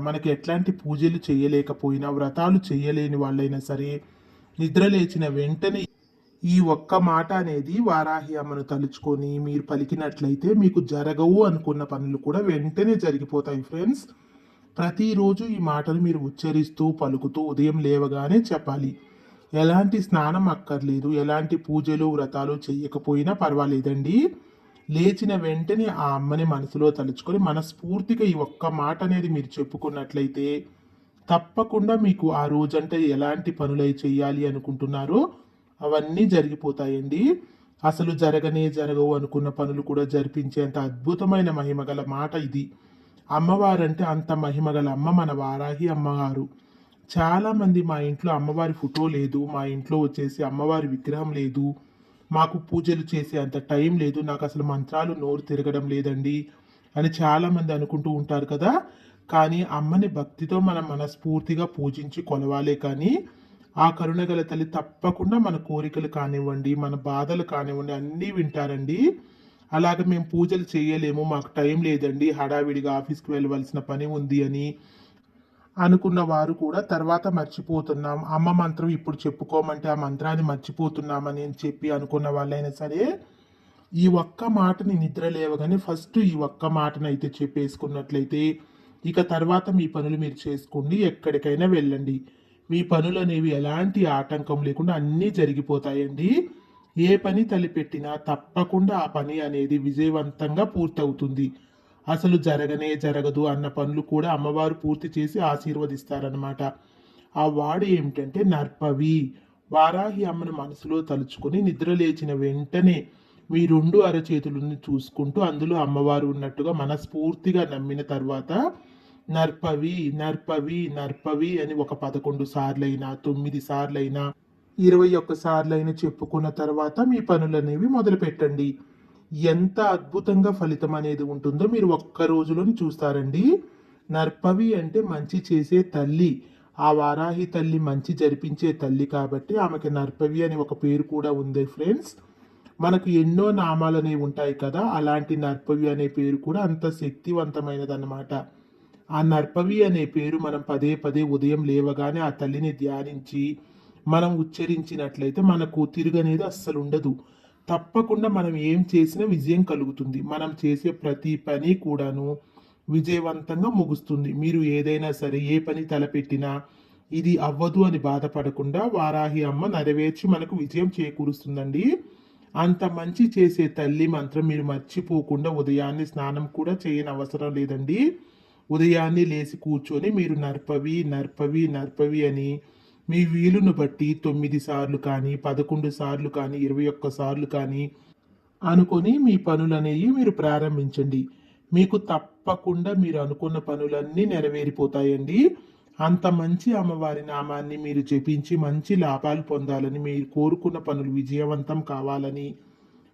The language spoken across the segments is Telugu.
మనకి ఎట్లాంటి పూజలు చేయలేకపోయినా వ్రతాలు చేయలేని వాళ్ళైనా సరే నిద్ర లేచిన వెంటనే ఈ ఒక్క మాట అనేది వారాహి అమ్మను తలుచుకొని మీరు పలికినట్లయితే మీకు జరగవు అనుకున్న పనులు కూడా వెంటనే జరిగిపోతాయి ఫ్రెండ్స్. ప్రతిరోజు ఈ మాటను మీరు ఉచ్చరిస్తూ పలుకుతూ ఉదయం లేవగానే చెప్పాలి. ఎలాంటి స్నానం అక్కర్లేదు ఎలాంటి పూజలు వ్రతాలు చేయకపోయినా పర్వాలేదండి. లేచిన వెంటనే ఆ అమ్మని మనసులో తలుచుకొని మనస్ఫూర్తిగా ఈ ఒక్క మాట అనేది మీరు చెప్పుకున్నట్లయితే తప్పకుండా మీకు ఆ రోజంటే ఎలాంటి పనులై చేయాలి అనుకుంటున్నారో అవన్నీ జరిగిపోతాయండి. అసలు జరగనే జరగవు అనుకున్న పనులు కూడా జరిపించేంత అద్భుతమైన మహిమగల మాట ఇది. అమ్మవారంటే అంత మహిమగల అమ్మ మన వారాహి అమ్మగారు. చాలామంది మా ఇంట్లో అమ్మవారి ఫోటో లేదు మా ఇంట్లో వచ్చేసి అమ్మవారి విగ్రహం లేదు మాకు పూజలు చేసే అంత టైం లేదు నాకు అసలు మంత్రాలు నోరు తిరగడం లేదండి అని చాలామంది అనుకుంటూ ఉంటారు కదా. కానీ అమ్మని భక్తితో మనం మనస్ఫూర్తిగా పూజించి కొలవాలే కానీ ఆ కరుణగల తల్లి తప్పకుండా మన కోరికలు కానివ్వండి మన బాధలు కానివ్వండి అన్నీ వింటారండి. అలాగే మేము పూజలు చేయలేము మాకు టైం లేదండి హడావిడిగా ఆఫీస్కి వెళ్ళవలసిన పని ఉంది అని అనుకున్న వారు కూడా తర్వాత మర్చిపోతున్నాం. అమ్మ మంత్రం ఇప్పుడు చెప్పుకోమంటే ఆ మంత్రాన్ని మర్చిపోతున్నామని అని చెప్పి అనుకున్న వాళ్ళైనా సరే ఈ ఒక్క మాటని నిద్ర లేవగానే ఫస్ట్ ఈ ఒక్క మాటను అయితే చెప్పేసుకున్నట్లయితే ఇక తర్వాత మీ పనులు మీరు చేసుకోండి ఎక్కడికైనా వెళ్ళండి. మీ పనులు అనేవి ఎలాంటి ఆటంకం లేకుండా అన్నీ జరిగిపోతాయండి. ఏ పని తలిపెట్టినా తప్పకుండా ఆ పని అనేది విజయవంతంగా పూర్తవుతుంది. అసలు జరగనే జరగదు అన్న పనులు కూడా అమ్మవారు పూర్తి చేసి ఆశీర్వదిస్తారనమాట ఆ వాడు ఏమిటంటే నర్పవి. వారాహి అమ్మను మనసులో తలుచుకొని నిద్ర లేచిన వెంటనే మీ రెండు అరచేతులను చూసుకుంటూ అందులో అమ్మవారు ఉన్నట్టుగా మనస్ఫూర్తిగా నమ్మిన తర్వాత నర్పవి నర్పవి నర్పవి అని ఒక పదకొండు సార్లైనా తొమ్మిది సార్లైనా ఇరవై ఒక్క సార్లైనా చెప్పుకున్న తర్వాత మీ పనులు అనేవి మొదలు పెట్టండి ఎంత అద్భుతంగా ఫలితం అనేది ఉంటుందో మీరు ఒక్క రోజులోని చూస్తారండి. నర్పవి అంటే మంచి చేసే తల్లి ఆ వారాహి తల్లి మంచి జరిపించే తల్లి కాబట్టి ఆమెకి నర్పవి అని ఒక పేరు కూడా ఉంది ఫ్రెండ్స్. మనకు ఎన్నో నామాలు అనేవి ఉంటాయి కదా అలాంటి నర్పవి అనే పేరు కూడా అంత శక్తివంతమైనది అన్నమాట ఆ నర్పవి అనే పేరు మనం పదే పదే ఉదయం లేవగానే ఆ తల్లిని ధ్యానించి మనం ఉచ్చరించినట్లయితే మనకు తిరుగనేది అస్సలు ఉండదు. తప్పకుండా మనం ఏం చేసినా విజయం కలుగుతుంది. మనం చేసే ప్రతి పని కూడాను విజయవంతంగా ముగుస్తుంది. మీరు ఏదైనా సరే ఏ పని తలపెట్టినా ఇది అవ్వదు అని బాధపడకుండా వారాహి అమ్మ నెరవేర్చి మనకు విజయం చేకూరుస్తుందండి. అంత మంచి చేసే తల్లి మంత్రం మీరు మర్చిపోకుండా ఉదయాన్నే స్నానం కూడా చేయని అవసరం లేదండి. ఉదయాన్నే లేచి కూర్చొని మీరు నర్పవి నర్పవి నర్పవి అని మీ వీలును బట్టి తొమ్మిది సార్లు కానీ పదకొండు సార్లు కానీ ఇరవై ఒక్క సార్లు కానీ అనుకొని మీ పనులనేవి మీరు ప్రారంభించండి. మీకు తప్పకుండా మీరు అనుకున్న పనులన్నీ నెరవేరిపోతాయండి. అంత మంచి అమ్మవారి నామాన్ని మీరు జపించి మంచి లాభాలు పొందాలని మీరు కోరుకున్న పనులు విజయవంతం కావాలని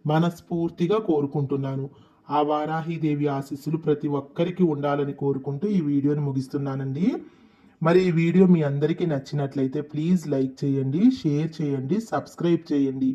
మనస్ఫూర్తిగా కోరుకుంటున్నాను. ఆ వారాహిదేవి ఆశీస్సులు ప్రతి ఒక్కరికి ఉండాలని కోరుకుంటూ ఈ వీడియోని ముగిస్తున్నానండి. మరి ఈ వీడియో మీ అందరికీ నచ్చినట్లయితే ప్లీజ్ లైక్ చేయండి షేర్ చేయండి సబ్స్క్రైబ్ చేయండి.